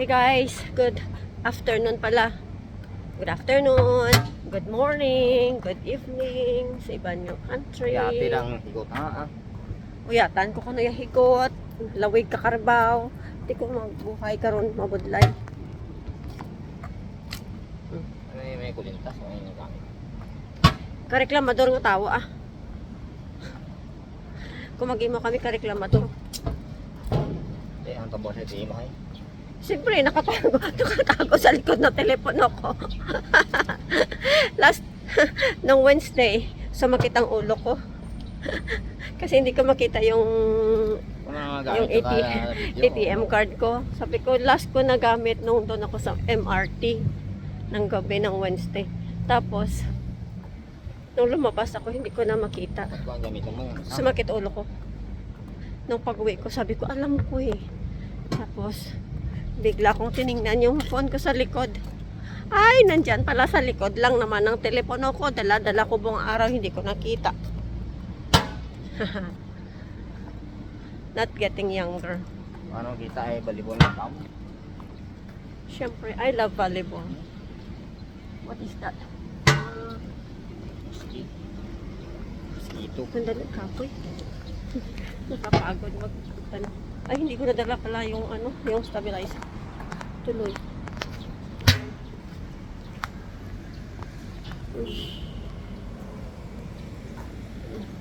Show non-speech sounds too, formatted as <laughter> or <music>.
Hey guys, good afternoon pala. Good afternoon, good morning, good evening sa iba nyo country. Yati lang higot ha ah. Uyatan ko kuno higot, lawig ka karbaw. Di ko magbuhay karon mabudlay. Ano yung may kulintas? Ano yung gamit? Kareklamador nga tawo ah. Kung mag-imo kami kareklamador. Eh, ang tabo sa timo hay. Siyempre, nakatago, <laughs> nakatago sa likod ng telepono ko. <laughs> Last, <laughs> nung Wednesday, sumakit ang ulo ko. Kasi hindi ko makita yung ano yung ATM, card ko. Sabi ko, last ko nagamit nung doon ako sa MRT ng gabi ng Wednesday. Tapos, nung lumabas ako, hindi ko na makita. Ah, Sumakit ulo ko. Nung pag-uwi ko, sabi ko, alam ko eh. Tapos, bigla kong tiningnan yung phone ko sa likod. Ay, nandyan pala sa likod lang naman ang telepono ko. Dala-dala ko buong araw, hindi ko nakita. <laughs> Not getting younger. Ano kita ay balibon ng tao. Siyempre, I love volleyball. What is that? Mosquito. Sandali, kapoy. <laughs> Nakapagod mag ano. Ay, hindi ko nadala pala yung ano, yung stabilizer. Tuloy. Ush.